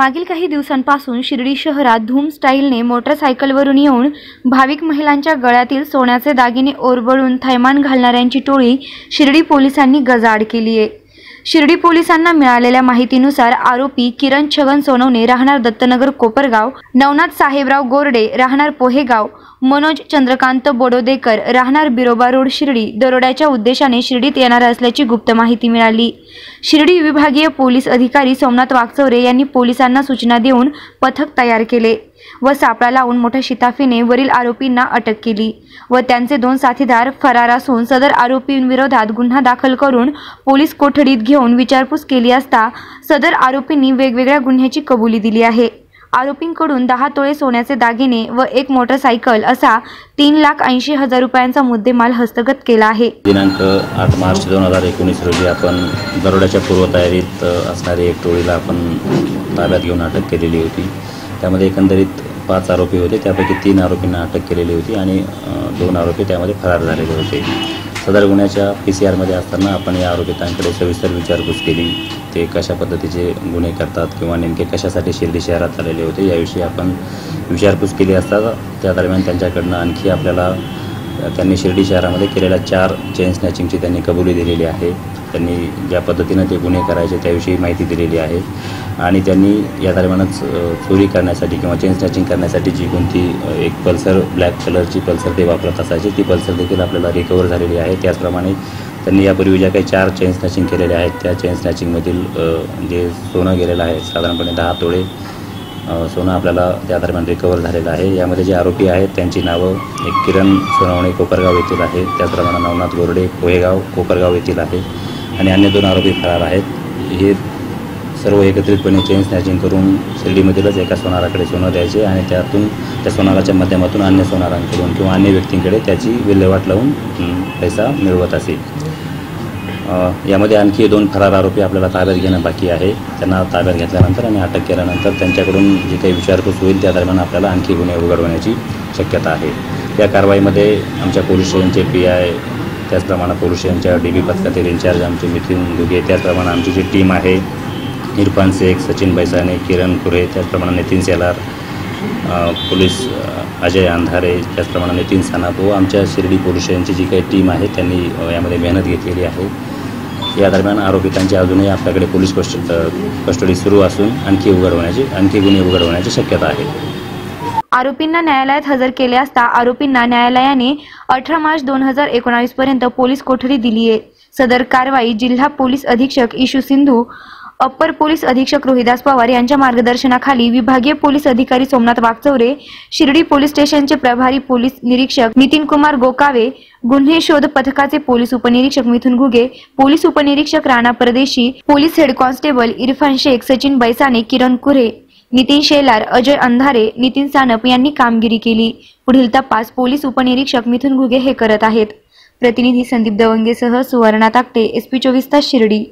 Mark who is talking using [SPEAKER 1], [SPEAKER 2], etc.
[SPEAKER 1] मागील काही दिवसांपासून शिर्डी शहरात धूम स्टाईलने मोटरसायकलवरून येऊन भाविक महिलांच्या गळ्यातील सोन्याचे दागिने ओरबळून थैमान घालणाऱ्यांची टोळी शिर्डी पोलिसांनी गजाआड केली आहे शिर्डी पोलिसांना मिळालेल्या माहितीनुसार आरोपी किरण छगन सोनवणे राहणार दत्तनगर कोपरगाव नवनाथ साहेबराव गोरडे राहणार पोहेगाव मनोज चंद्रकांत बोडोदेकर राहणार बिरोबा रोड शिर्डी दरोड्याच्या उद्देशाने शिर्डीत येणार असल्याची गुप्त माहिती मिळाली. शिर्डी विभागीय पोलीस अधिकारी सोमनाथ वागचौरे यांनी पोलिसांना सूचना देऊन पथक तयार केले. व सापळा लावून मोठ्या शिताफीने वरील आरोपींना अटक केली व त्यांचे दोन साथीदार फरार असून सदर आरोपींविरोधात गुन्हा दाखल करून पोलीस कोठडीत घेऊन विचारपूस केली असता सदर आरोपींनी वेगवेगळ्या गुन्ह्याची कबुली दिली आहे. आरोपींकडून दहा तोळे सोन्याचे दागिने व एक मोटरसायकल असा तीन लाख ऐंशी हजार रुपयांचा मुद्देमाल हस्तगत केला आहे.
[SPEAKER 2] दिनांक आठ मार्च दोन हजार एकोणीस रोजी आपण दरोड्याच्या पूर्वतयारीत असणारी एक टोळीला आपण ताब्यात घेऊन अटक केलेली होती. त्यामध्ये एकंदरीत पाच आरोपी होते. त्यापैकी तीन आरोपींना अटक केलेली होती आणि दोन आरोपी त्यामध्ये फरार झालेले होते. सदर गुन्ह्याच्या पी सी आरमध्ये असताना आपण या आरोपितांकडे सविस्तर विचारपूस केली. ते कशा पद्धतीचे गुन्हे करतात किंवा नेमके कशासाठी शिर्डी शहरात आलेले होते याविषयी आपण विचारपूस केली असता त्या दरम्यान त्यांच्याकडनं आणखी आपल्याला त्यांनी शिर्डी शहरामध्ये केलेल्या चार चेन स्नॅचिंगची त्यांनी कबुली दिलेली आहे. त्यांनी ज्या पद्धतीनं ते गुन्हे करायचे त्याविषयी माहिती दिलेली आहे. आणि त्यांनी या दरम्यानच चोरी करण्यासाठी किंवा चेन स्नॅचिंग करण्यासाठी जी कोणती एक पल्सर ब्लॅक कलरची पल्सर ते वापरत असायची ती पल्सर देखील आपल्याला रिकवर झालेली आहे. त्याचप्रमाणे त्यांनी यापूर्वी ज्या काही चार चेन स्नॅचिंग केलेल्या आहेत त्या चेन स्नॅचिंगमधील जे सोनं गेलेलं आहे साधारणपणे दहा तोळे सोनं आपल्याला त्या दरम्यान रिकवर झालेलं आहे. यामध्ये जे आरोपी आहेत त्यांची नावं एक किरण सोनवणे कोपरगाव येथील आहे. त्याचप्रमाणे नवनाथ गोरडे पोहेगाव कोपरगाव येथील आहे. आणि अन्य दोन आरोपी फरार आहेत. हे सर्व एकत्रितपणे चेन स्नॅचिंग करून शिर्डीमधीलच एका सोनाराकडे सोनं द्यायचे आणि त्यातून त्या सोनाराच्या माध्यमातून अन्य सोनारांकडून किंवा अन्य व्यक्तींकडे त्याची विल्हेवाट लावून पैसा मिळवत असे. यामध्ये आणखी दोन फरार आरोपी आपल्याला ताब्यात घेणं बाकी आहे. त्यांना ताब्यात घेतल्यानंतर आणि अटक केल्यानंतर त्यांच्याकडून जे काही विचारपूस होईल त्या दरम्यान आपल्याला आणखी गुन्हे उघडवण्याची शक्यता आहे. या कारवाईमध्ये आमच्या पोलीस स्टेशनचे पी आय त्याचप्रमाणे पुरुषांच्या डी बी पथकातील इन्चार्ज आमचे मिथिन दुगे त्याचप्रमाणे आमची जी टीम आहे इरफान शेख सचिन बैसाने किरण कुरे त्याचप्रमाणे नितीन सेलार पोलीस अजय अंधारे त्याचप्रमाणे नितीन सानाप व आमच्या शिर्डी पुरुषांची जी काही टीम आहे त्यांनी यामध्ये मेहनत घेतलेली आहे. या दरम्यान आरोपितांची अजूनही आपल्याकडे पोलीस कस्ट कस्टडी सुरू असून आणखी उघड होण्याची आणखी गुन्हे उघड होण्याची शक्यता आहे.
[SPEAKER 1] आरोपींना न्यायालयात हजर केले असता आरोपींना न्यायालयाने अठरा मार्च दोन हजार एकोणावीस पर्यंत पोलीस कोठडी दिली आहे. सदर कारवाई जिल्हा पोलीस अधीक्षक इशू सिंधू अप्पर पोलीस अधीक्षक रोहिदास पवार यांच्या मार्गदर्शनाखाली विभागीय पोलीस अधिकारी सोमनाथ वागचौरे शिर्डी पोलीस स्टेशनचे प्रभारी पोलीस निरीक्षक नितीन कुमार गोकावे गुन्हे शोध पथकाचे पोलीस उपनिरीक्षक मिथुन घुगे पोलीस उपनिरीक्षक Rana Pardeshi police head constable Irfan Shaikh Sachin Baisane Kiran Kure Nitin Shelar Ajay Andhare Nitin Sanap यांनी कामगिरी केली. पुढील तपास पोलीस उपनिरीक्षक मिथुन घुगे हे करत आहेत. प्रतिनिधी संदीप दवंगेसह सुवर्णा ताकटे एसपी चोवीस तास शिर्डी.